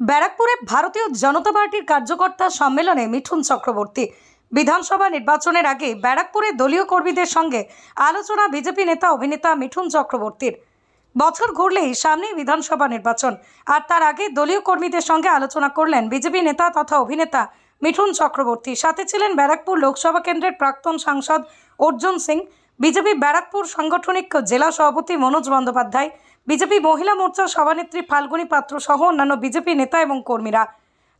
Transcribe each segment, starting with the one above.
ব্যারাকপুরে ভারতীয় জনতা পার্টির কার্যকর্তা সম্মেলনে মিঠুন চক্রবর্তী। বিধানসভা নির্বাচনের আগে ব্যারাকপুরে দলীয় কর্মীদের সঙ্গে আলোচনা বিজেপি নেতা অভিনেতা মিঠুন চক্রবর্তীর। বছর ঘুরলেই সামনেই বিধানসভা নির্বাচন, আর তার আগে দলীয় কর্মীদের সঙ্গে আলোচনা করলেন বিজেপি নেতা তথা অভিনেতা মিঠুন চক্রবর্তী। সাথে ছিলেন ব্যারাকপুর লোকসভা কেন্দ্রের প্রাক্তন সাংসদ অর্জুন সিং বিজেপি ব্যারাকপুর সাংগঠনিক জেলা সভাপতি মনোজ বন্দ্যোপাধ্যায়, বিজেপি মহিলা মোর্চার সভানেত্রী ফাল্গুনী পাত্র সহ অন্যান্য বিজেপি নেতা এবং কর্মীরা।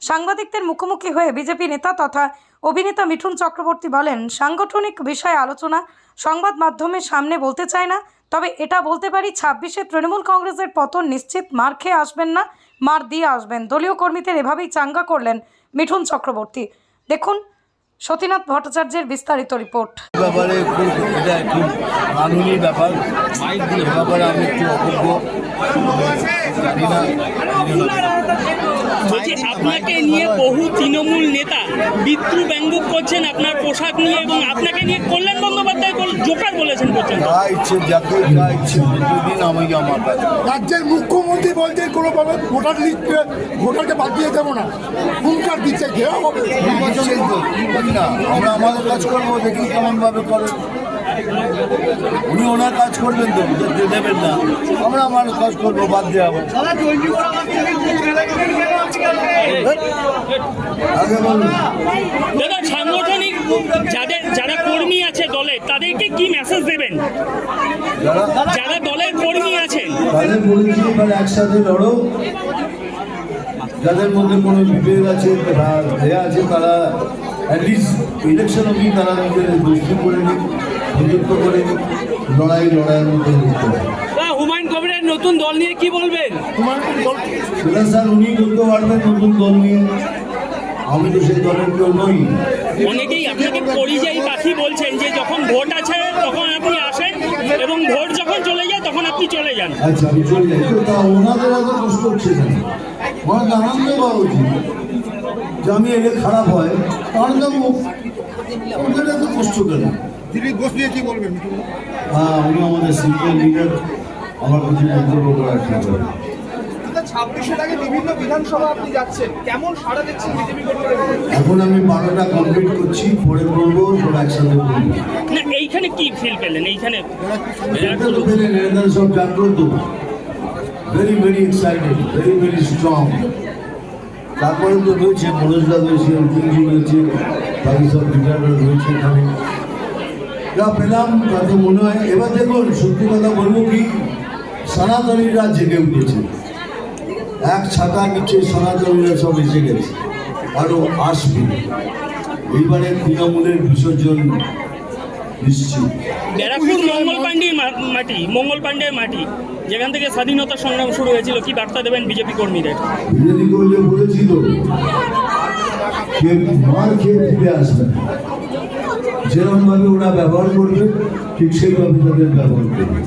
সাংবাদিকদের মুখোমুখি হয়ে বিজেপি নেতা তথা অভিনেতা মিঠুন চক্রবর্তী বলেন, সাংগঠনিক বিষয়ে আলোচনা সংবাদ মাধ্যমের সামনে বলতে চায় না, তবে এটা বলতে পারি ছাব্বিশে তৃণমূল কংগ্রেসের পতন নিশ্চিত মার খেয়ে আসবেন না, মার দিয়ে আসবেন। দলীয় কর্মীদের এভাবেই চাঙ্গা করলেন মিঠুন চক্রবর্তী। দেখুন সতীনাথ ভট্টাচার্যের বিস্তারিত রিপোর্ট। ব্যাপারে ব্যাপার। আমি একটু বলছি আপনাকে নিয়ে বহু তৃণমূল নেতা বিদ্রু ব্যঙ্গ করছেন আপনার পোশাক নিয়ে এবং আপনাকে নিয়ে কল্যাণ বন্দ্যোপাধ্যায় জোকার বলেছেন পর্যন্ত যা ইচ্ছে যাকে যা ইচ্ছে দুদিন আমি আমার কাছে রাজ্যের মুখ্যমন্ত্রী বলছেন কোনোভাবে ভোটার লিস্টে ভোটারকে বাদ দিয়ে দেবো না। হুঙ্কার দিচ্ছে ঘেরা হবে। না আমরা আমাদের কাজ করব দেখি কেমন ভাবে করে। উনি ওনার কাজ করবেন তো দেবেন না। আমরা আমার কাজ করব বাদ দেওয়া হবে। দাদা, সাংগঠনিক যাদের, যারা কর্মী আছে দলে, তাদেরকে কি মেসেজ দেবেন? যারা দলের কর্মী আছেন। তাদের বলেছি এবার একসাথে লড়ো। যাদের মধ্যে কোনো বিভেদ আছে দেয়া আছে, তারা অ্যাটলিস্ট ইলেকশন অবধি তারা নিজেদের গোষ্ঠী করে নিন প্রযুক্ত করে নিন লড়াই, লড়াইয়ের মধ্যে হুমায়ুন কবিরের নতুন দল নিয়ে কি বলবেন? তোমার দল? সেটা স্যার উনি বলতে পারবেন নতুন দল নিয়ে। আমি তো সেই দলের কেউ নই। অনেকেই আপনাকে পরিযায়ী পাখি বলছেন যে যখন ভোট আছে তখন আপনি আসেন এবং ভোট যখন চলে যায় তখন আপনি চলে যান। আচ্ছা আমি চলে যাই। তা ওনাদের এত কষ্ট হচ্ছে কেন? ওনার আনন্দ পাওয়া উচিত। যে আমি এলে খারাপ হয় আনন্দ মুখ ওদের এত কষ্ট কেন? দিলীপ ঘোষ নিয়ে কি বলবেন? হ্যাঁ উনি আমাদের সিনিয়র লিডার আমার কিছু মন্তব্য করার ঠিক হবে আগে বিভিন্ন বিধানসভা আপনি যাচ্ছেন কেমন সাড়া দিচ্ছেন এখন আমি বারোটা কমপ্লিট করছি পরে করব সব একসাথে করব এইখানে কি ফিল পেলেন? এইখানে সব জাগ্রত। Very very excited very very strong তারপরে তো রয়েছে মনোজদা রয়েছে অর্জুনজি রয়েছে বাকি সব লিডাররা রয়েছে এখানে। যা পেলাম তাতে মনে হয় এবার দেখুন সত্যি কথা বলব কি সনাতনীরা জেগে উঠেছে। এক ছাতা নিচে সনাতনীরা সব এসে গেছে। আরও আসবে। এইবারে তৃণমূলের বিসর্জন নিশ্চিত। ব্যারাকপুর মঙ্গল পাণ্ডের মাটি মঙ্গল পাণ্ডের মাটি। যেখান থেকে স্বাধীনতা সংগ্রাম শুরু হয়েছিল কি বার্তা দেবেন বিজেপি কর্মীদের? বিরোধী করলে বলেছিল যে মার খেয়ে ফিরে আসবে। যেরকমভাবে ওরা ব্যবহার করবে ঠিক সেইভাবে তাদের ব্যবহার করবে।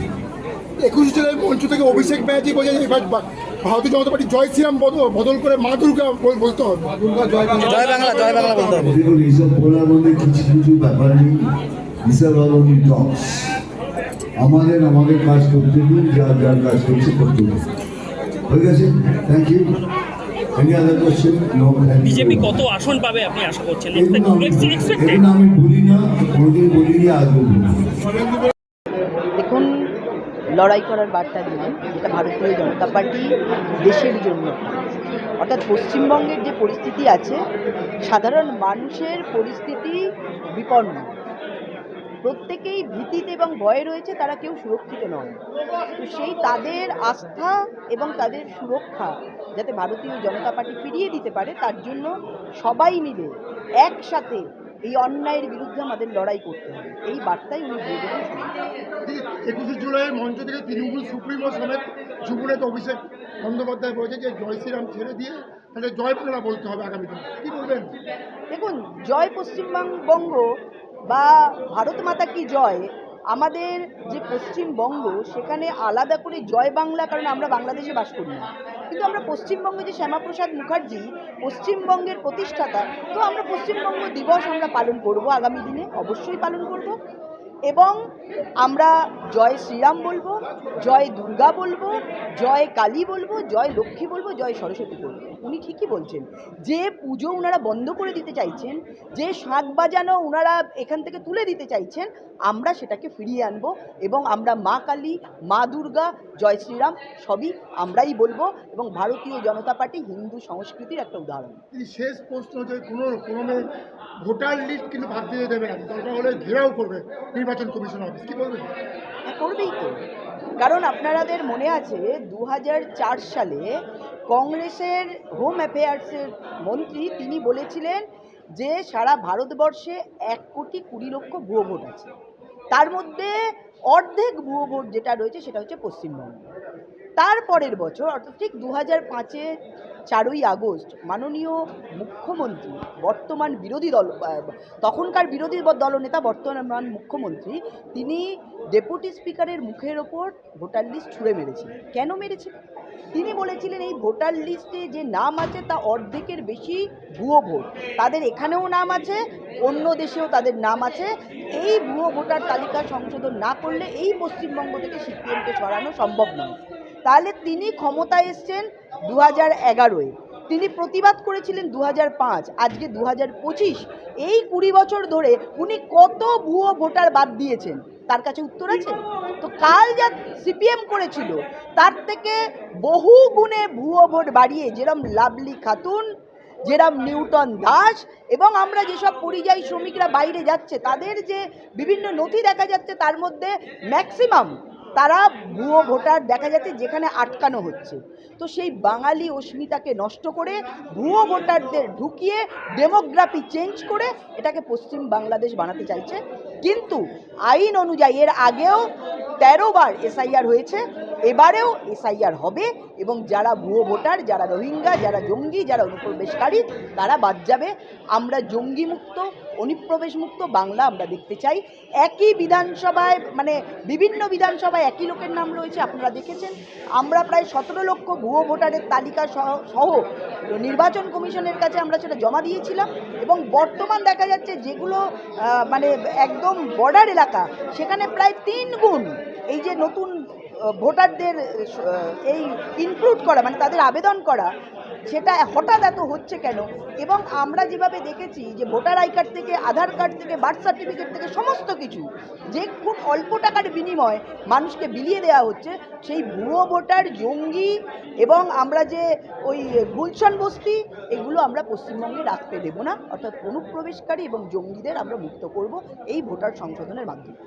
একুশ মঞ্চ থেকে অভিষেক ব্যানার্জি বলছে যে এবার বা- ভারতীয় জনতা পার্টি জয় শ্রীরাম বদল বদল করে মা দুর্গা বল- বলতে হবে। জয় বাংলা জয় বাংলা বলতে হবে। দেখুন এইসব বলার মধ্যে কিছু কিছু ব্যাপার নেই হিসাব আলমী টক্স আমাদের আমাদের কাজ করতে দিন যার যার কাজ করছে করতে দিন হয়ে গেছে? Thank you any other question no BJP কত আসন পাবে আপনি আশা করছেন? আমি- এক্সপেক্টেড আমি বলি না কোনোদিন বলি না। দেখুন লড়াই করার বার্তা দিলেন যেটা ভারতীয় জনতা পার্টি দেশের জন্য। অর্থাৎ পশ্চিমবঙ্গের যে পরিস্থিতি আছে, সাধারণ মানুষের পরিস্থিতি বিপন্ন। প্রত্যেকেই ভীতিতে এবং ভয়ে রয়েছে, তারা কেউ সুরক্ষিত নয়। তো সেই তাদের আস্থা এবং তাদের সুরক্ষা যাতে ভারতীয় জনতা পার্টি ফিরিয়ে দিতে পারে, তার জন্য সবাই মিলে একসাথে এই অন্যায়ের বিরুদ্ধে আমাদের লড়াই করতে হবে। এই বার্তাই উনি দিয়ে দেবেন একুশে জুলাই মঞ্চ থেকে তৃণমূল সুপ্রিমো সমেত যুবনেতা অভিষেক বন্দ্যোপাধ্যায় বলেছে যে জয় শ্রীরাম ছেড়ে দিয়ে তাহলে জয় বাংলা বলতে হবে আগামীতে কি বলবেন? দেখুন জয় পশ্চিমবঙ্গ বা ভারত মাতা কি জয় আমাদের যে পশ্চিমবঙ্গ সেখানে আলাদা করে জয় বাংলা কারণ আমরা বাংলাদেশে বাস করি না। কিন্তু আমরা পশ্চিমবঙ্গে যে শ্যামাপ্রসাদ মুখার্জি, পশ্চিমবঙ্গের প্রতিষ্ঠাতা, তো আমরা পশ্চিমবঙ্গ দিবস আমরা পালন করব আগামী দিনে, অবশ্যই পালন করব। এবং আমরা জয় শ্রীরাম বলব, জয় দুর্গা বলব, জয় কালী বলব, জয় লক্ষ্মী বলব, জয় সরস্বতী বলব। উনি ঠিকই বলছেন। যে পুজো ওনারা বন্ধ করে দিতে চাইছেন, যে শাঁখ বাজানো ওনারা এখান থেকে তুলে দিতে চাইছেন, আমরা সেটাকে ফিরিয়ে আনব এবং আমরা মা কালী, মা দুর্গা, জয় শ্রীরাম সবই আমরাই বলব এবং ভারতীয় জনতা পার্টি হিন্দু সংস্কৃতির একটা উদাহরণ। শেষ প্রশ্ন যে কোনো ভোটার লিস্ট কিন্তু দেবে না। ঘেরাও করবে। নির্বাচন কমিশন অফিস কি বলবেন? হ্যাঁ, করবেই তো। কারণ আপনারাদের মনে আছে দু হাজার চার সালে কংগ্রেসের হোম অ্যাফেয়ার্সের মন্ত্রী তিনি বলেছিলেন যে সারা ভারতবর্ষে এক কোটি কুড়ি লক্ষ ভুয়ো ভোট আছে। তার মধ্যে অর্ধেক ভুয়ো ভোট যেটা রয়েছে সেটা হচ্ছে পশ্চিমবঙ্গ। তারপরের বছর, অর্থাৎ ঠিক দু হাজার পাঁচে চারই আগস্ট, মাননীয় মুখ্যমন্ত্রী, বর্তমান বিরোধী দল তখনকার বিরোধী দলনেতা, বর্তমান মুখ্যমন্ত্রী, তিনি ডেপুটি স্পিকারের মুখের ওপর ভোটার লিস্ট ছুঁড়ে মেরেছিলেন কেন মেরেছিলেন তিনি বলেছিলেন, এই ভোটার লিস্টে যে নাম আছে, তা অর্ধেকের বেশি ভুয়ো ভোট। তাদের এখানেও নাম আছে, অন্য দেশেও তাদের নাম আছে। এই ভুয়ো ভোটার তালিকা সংশোধন না করলে এই পশ্চিমবঙ্গ থেকে সিপিএমকে সরানো সম্ভব নয়। তাহলে তিনি ক্ষমতায় এসছেন দু হাজার এগারোয়। তিনি প্রতিবাদ করেছিলেন দু হাজার পাঁচ, আজকে দু হাজার পঁচিশ। এই কুড়ি বছর ধরে উনি কত ভুয়ো ভোটার বাদ দিয়েছেন? তার কাছে উত্তর আছে? তো কাল যা সিপিএম করেছিল, তার থেকে বহু গুণে ভুয়ো ভোট বাড়িয়ে যেরম লাভলি খাতুন, যেরম নিউটন দাস এবং আমরা যেসব পরিযায়ী শ্রমিকরা বাইরে যাচ্ছে, তাদের যে বিভিন্ন নথি দেখা যাচ্ছে, তার মধ্যে ম্যাক্সিমাম তারা ভুয়ো ভোটার দেখা যাচ্ছে যেখানে আটকানো হচ্ছে। তো সেই বাঙালি অস্মিতাকে নষ্ট করে ভুয়ো ভোটারদের ঢুকিয়ে ডেমোগ্রাফি চেঞ্জ করে এটাকে পশ্চিম বাংলাদেশ বানাতে চাইছে। কিন্তু আইন অনুযায়ী এর আগেও তেরো বার এসআইআর হয়েছে। এবারেও এসআইআর হবে এবং যারা ভুয়ো ভোটার, যারা রোহিঙ্গা, যারা জঙ্গি, যারা অনুপ্রবেশকারী, তারা বাদ যাবে। আমরা জঙ্গি মুক্ত অনুপ্রবেশ মুক্ত বাংলা আমরা দেখতে চাই। একই বিধানসভায় মানে বিভিন্ন বিধানসভায় একই লোকের নাম রয়েছে, আপনারা দেখেছেন। আমরা প্রায় সতেরো লক্ষ ভুয়ো ভোটারের তালিকা সহ সহ নির্বাচন কমিশনের কাছে আমরা সেটা জমা দিয়েছিলাম এবং বর্তমান দেখা যাচ্ছে যেগুলো মানে একদম বর্ডার এলাকা, সেখানে প্রায় তিন গুণ, এই যে নতুন ভোটারদের এই ইনক্লুড করা মানে তাদের আবেদন করা, সেটা হঠাৎ এত হচ্ছে কেন? এবং আমরা যেভাবে দেখেছি যে ভোটার আই কার্ড থেকে, আধার কার্ড থেকে, বার্থ সার্টিফিকেট থেকে সমস্ত কিছু, যে খুব অল্প টাকার বিনিময় মানুষকে বিলিয়ে দেওয়া হচ্ছে, সেই ভুয়ো ভোটার, জঙ্গি এবং আমরা যে ওই গুলশান বস্তি, এগুলো আমরা পশ্চিমবঙ্গে রাখতে দেবো না। অর্থাৎ অনুপ্রবেশকারী এবং জঙ্গিদের আমরা মুক্ত করব এই ভোটার সংশোধনের মাধ্যমে।